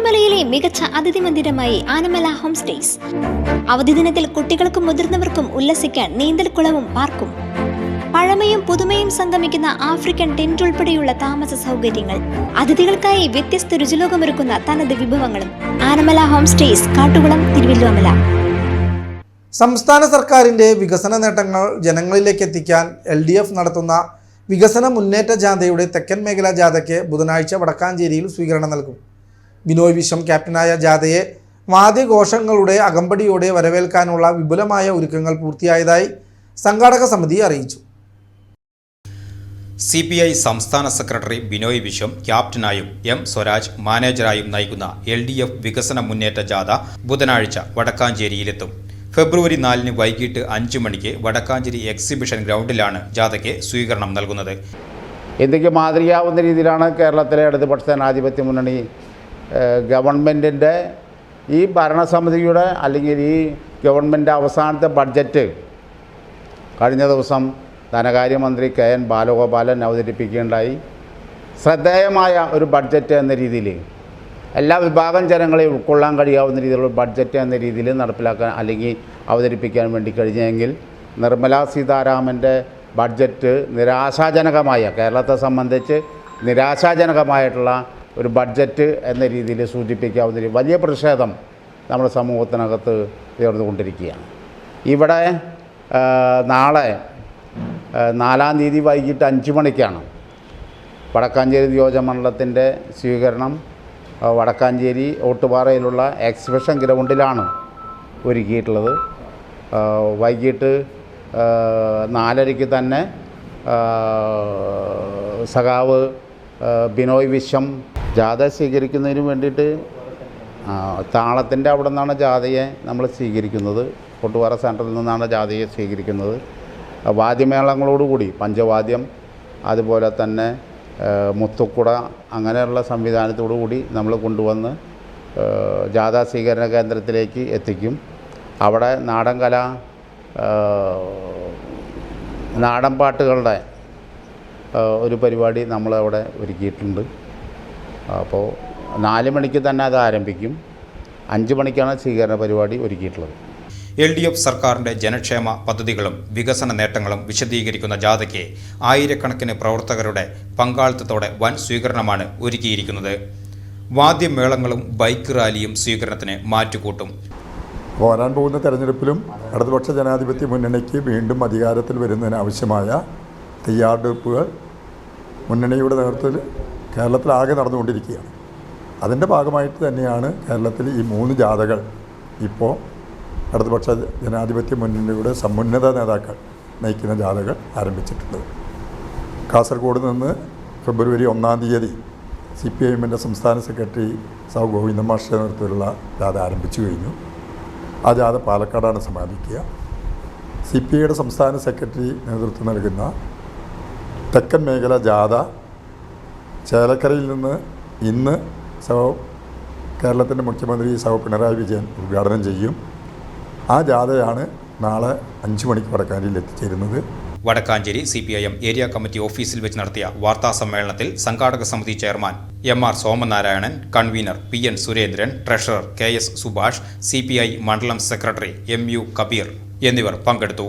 തിരുവല്ലോമലയിലെ മികച്ച അതിഥി മന്ദിരമായി Anamala home stays. അവധി ദിനത്തിൽ കുട്ടികൾക്കും മുതിർന്നവർക്കും ഉല്ലസിക്കാൻ നീന്തൽക്കുളവും പാർക്കും. പഴമയും പുതുമയും സംഗമിക്കുന്ന ആഫ്രിക്കൻ ടെന്റ് ഉൾപ്പെടെയുള്ള താമസ സൗകര്യങ്ങൾ അതിഥികൾക്കായി വ്യത്യസ്ത രുചിലോകമൊരുക്കുന്ന തനത് വിഭവങ്ങളും. Anamala home stays Kattukulam Thiruvilwamala. സംസ്ഥാന സർക്കാരിന്റെ വികസന നേട്ടങ്ങൾ ജനങ്ങളിലേക്ക് എത്തിക്കാൻ എൽ ഡി എഫ് നടത്തുന്ന വികസന മുന്നേറ്റ ജാഥയുടെ തെക്കൻ മേഖലാ ജാഥയ്ക്ക് ബുധനാഴ്ച വടക്കാഞ്ചേരിയിൽ സ്വീകരണം നൽകും. ബിനോയ് വിശ്വം ക്യാപ്റ്റനായ ജാഥയെ വാദ്യഘോഷങ്ങളുടെ അകമ്പടിയോടെ വരവേൽക്കാനുള്ള വിപുലമായ ഒരുക്കങ്ങൾ പൂർത്തിയായതായി സംഘാടക സമിതി അറിയിച്ചു. സി പി ഐ സംസ്ഥാന സെക്രട്ടറി ബിനോയ് വിശ്വം ക്യാപ്റ്റനായും എം സ്വരാജ് മാനേജറായും നയിക്കുന്ന എൽ ഡി എഫ് വികസന മുന്നേറ്റ ജാഥ ബുധനാഴ്ച വടക്കാഞ്ചേരിയിലെത്തും. ഫെബ്രുവരി നാലിന് വൈകിട്ട് അഞ്ച് മണിക്ക് വടക്കാഞ്ചേരി എക്സിബിഷൻ ഗ്രൗണ്ടിലാണ് ജാഥയ്ക്ക് സ്വീകരണം നൽകുന്നത്. ഇന്ത്യയ്ക്ക് മാതൃകയാവുന്ന രീതിയിലാണ് കേരളത്തിലെ ഇടതുപക്ഷ ജനാധിപത്യ മുന്നണി ഗവൺമെന്റിന്റെ ഈ ഭരണസമിതിയുടെ അല്ലെങ്കിൽ ഈ ഗവൺമെന്റ് അവസാനത്തെ ബഡ്ജറ്റ് കഴിഞ്ഞ ദിവസം ധനകാര്യമന്ത്രി കെ എൻ ബാലഗോപാലൻ അവതരിപ്പിക്കുകയുണ്ടായി. ശ്രദ്ധേയമായ ഒരു ബഡ്ജറ്റ് എന്ന രീതിയിൽ എല്ലാ വിഭാഗം ജനങ്ങളെയും ഉൾക്കൊള്ളാൻ കഴിയാവുന്ന രീതിയിലുള്ള ബഡ്ജറ്റ് എന്ന രീതിയിൽ നടപ്പിലാക്കാൻ അല്ലെങ്കിൽ അവതരിപ്പിക്കാൻ വേണ്ടി കഴിഞ്ഞെങ്കിൽ നിർമ്മല സീതാരാമന്റെ ബഡ്ജറ്റ് നിരാശാജനകമായ കേരളത്തെ സംബന്ധിച്ച് നിരാശാജനകമായിട്ടുള്ള ഒരു ബഡ്ജറ്റ് എന്ന രീതിയിൽ സൂചിപ്പിക്കാവുന്ന ഒരു വലിയ പ്രതിഷേധം നമ്മുടെ സമൂഹത്തിനകത്ത് ഉയർന്നുകൊണ്ടിരിക്കുകയാണ്. ഇവിടെ നാളെ നാലാം തീയതി വൈകിട്ട് അഞ്ച് മണിക്കാണ് വടക്കാഞ്ചേരി നിയോജകമണ്ഡലത്തിന്റെ സ്വീകരണം. വടക്കാഞ്ചേരി ഓട്ടുപാറയിലുള്ള എക്സിബിഷൻ ഗ്രൗണ്ടിലാണ് ഒരുക്കിയിട്ടുള്ളത്. വൈകിട്ട് നാലരയ്ക്ക് തന്നെ സഖാവ് ബിനോയ് വിശ്വം ജാഥ സ്വീകരിക്കുന്നതിന് വേണ്ടിയിട്ട് താളത്തിന്റെ അവിടെ നിന്നാണ് ജാഥയെ നമ്മൾ സ്വീകരിക്കുന്നത്. കൊട്ടുപാറ സെന്ററിൽ നിന്നാണ് ജാഥയെ സ്വീകരിക്കുന്നത്. വാദ്യമേളങ്ങളോടുകൂടി പഞ്ചവാദ്യം അതുപോലെ തന്നെ മുത്തുക്കുട അങ്ങനെയുള്ള സംവിധാനത്തോടു കൂടി നമ്മൾ കൊണ്ടുവന്ന് ജാഥാ സ്വീകരണ കേന്ദ്രത്തിലേക്ക് എത്തിക്കും. അവിടെ നാടൻ കല നാടൻ പാട്ടുകളുടെ ഒരു പരിപാടി നമ്മളവിടെ ഒരുക്കിയിട്ടുണ്ട്. അപ്പോൾ നാല് മണിക്ക് തന്നെ അത് ആരംഭിക്കും. അഞ്ച് മണിക്കാണ് സ്വീകരണ പരിപാടി ഒരുക്കിയിട്ടുള്ളത്. എൽ ഡി എഫ് സർക്കാരിന്റെ ജനക്ഷേമ പദ്ധതികളും വികസന നേട്ടങ്ങളും വിശദീകരിക്കുന്ന ജാഥയ്ക്ക് ആയിരക്കണക്കിന് പ്രവർത്തകരുടെ പങ്കാളിത്തത്തോടെ വൻ സ്വീകരണമാണ് ഒരുക്കിയിരിക്കുന്നത്. വാദ്യമേളങ്ങളും ബൈക്ക് റാലിയും സ്വീകരണത്തിന് മാറ്റുകൂട്ടും. വരാൻ പോകുന്ന തെരഞ്ഞെടുപ്പിലും ഇടതുപക്ഷ ജനാധിപത്യ മുന്നണിക്ക് വീണ്ടും അധികാരത്തിൽ വരുന്നതിന് ആവശ്യമായ തയ്യാറെടുപ്പുകൾ മുന്നണിയുടെ നേതൃത്വത്തിൽ കേരളത്തിലാകെ നടന്നുകൊണ്ടിരിക്കുകയാണ്. അതിന്റെ ഭാഗമായിട്ട് തന്നെയാണ് കേരളത്തിൽ ഈ മൂന്ന് ജാഥകൾ ഇപ്പോൾ ഇടതുപക്ഷ ജനാധിപത്യ മുന്നണിയുടെ സമുന്നത നേതാക്കൾ നയിക്കുന്ന ജാഥകൾ ആരംഭിച്ചിട്ടുള്ളത്. കാസർഗോഡ് നിന്ന് ഫെബ്രുവരി ഒന്നാം തീയതി സി പി ഐ എമ്മിന്റെ സംസ്ഥാന സെക്രട്ടറി സൗ ഗോവിന്ദ മാഷിന്റെ നേതൃത്വത്തിലുള്ള ജാഥ ആരംഭിച്ചു കഴിഞ്ഞു. ആ ജാഥ പാലക്കാടാണ് സമാപിക്കുക. സി പി ഐയുടെ സംസ്ഥാന സെക്രട്ടറി നേതൃത്വം നൽകുന്ന തെക്കൻ മേഖല ജാഥ ചേലക്കരയിൽ നിന്ന് ഇന്ന് സഹ കേരളത്തിന്റെ മുഖ്യമന്ത്രി സഹ പിണറായി വിജയൻ ഉദ്ഘാടനം ചെയ്യും. ആ ജാഥയാണ് നാളെ അഞ്ച് മണിക്ക് വടക്കാഞ്ചേരിയിൽ എത്തിച്ചേരുന്നത്. Vadakkanchery C P I M area committee ഓഫീസിൽ വെച്ച് നടത്തിയ വാർത്താ സമ്മേളനത്തിൽ സംഘാടക സമിതി chairman M R Somanarayanan convener P N Surendran treasurer K S Subhash C P I മണ്ഡലം സെക്രട്ടറി എം യു കബീർ എന്നിവർ പങ്കെടുത്തു.